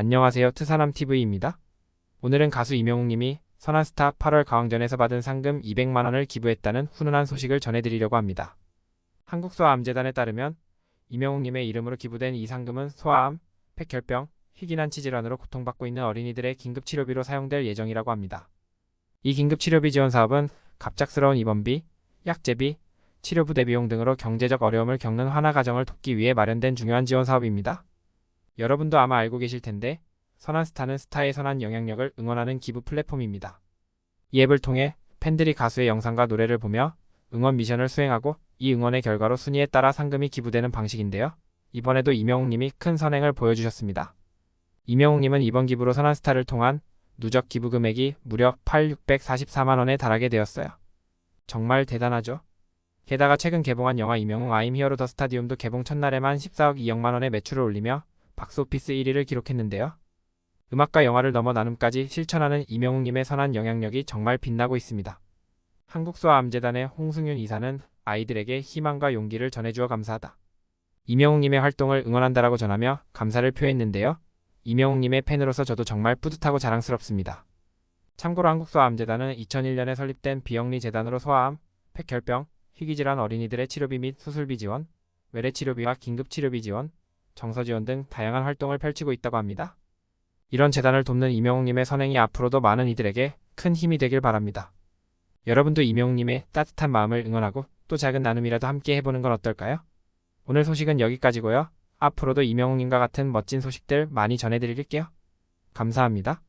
안녕하세요. 트사남TV입니다. 오늘은 가수 이명웅님이 선한스타 8월 가왕전에서 받은 상금 200만원을 기부했다는 훈훈한 소식을 전해드리려고 합니다. 한국소아암재단에 따르면 이명웅님의 이름으로 기부된 이 상금은 소아암, 폐결병, 희귀난 치 질환으로 고통받고 있는 어린이들의 긴급치료비로 사용될 예정이라고 합니다. 이 긴급치료비 지원 사업은 갑작스러운 입원비, 약제비, 치료부 대 비용 등으로 경제적 어려움을 겪는 환아 가정을 돕기 위해 마련된 중요한 지원 사업입니다. 여러분도 아마 알고 계실 텐데 선한 스타는 스타의 선한 영향력을 응원하는 기부 플랫폼입니다. 이 앱을 통해 팬들이 가수의 영상과 노래를 보며 응원 미션을 수행하고 이 응원의 결과로 순위에 따라 상금이 기부되는 방식인데요. 이번에도 이명웅님이 큰 선행을 보여주셨습니다. 이명웅님은 이번 기부로 선한 스타를 통한 누적 기부 금액이 무려 8,644만원에 달하게 되었어요. 정말 대단하죠? 게다가 최근 개봉한 영화 이명웅 아임 히어로 더 스타디움도 개봉 첫날에만 14억 2억만원의 매출을 올리며 박스오피스 1위를 기록했는데요. 음악과 영화를 넘어 나눔까지 실천하는 이명웅님의 선한 영향력이 정말 빛나고 있습니다. 한국소아암재단의 홍승윤 이사는 아이들에게 희망과 용기를 전해주어 감사하다. 이명웅님의 활동을 응원한다라고 전하며 감사를 표했는데요. 이명웅님의 팬으로서 저도 정말 뿌듯하고 자랑스럽습니다. 참고로 한국소아암재단은 2001년에 설립된 비영리 재단으로 소아암, 폐결병, 희귀질환 어린이들의 치료비 및 수술비 지원, 외래치료비와 긴급치료비 지원, 정서 지원 등 다양한 활동을 펼치고 있다고 합니다. 이런 재단을 돕는 이명웅님의 선행이 앞으로도 많은 이들에게 큰 힘이 되길 바랍니다. 여러분도 이명웅님의 따뜻한 마음을 응원하고 또 작은 나눔이라도 함께 해보는 건 어떨까요? 오늘 소식은 여기까지고요. 앞으로도 이명웅님과 같은 멋진 소식들 많이 전해드릴게요. 감사합니다.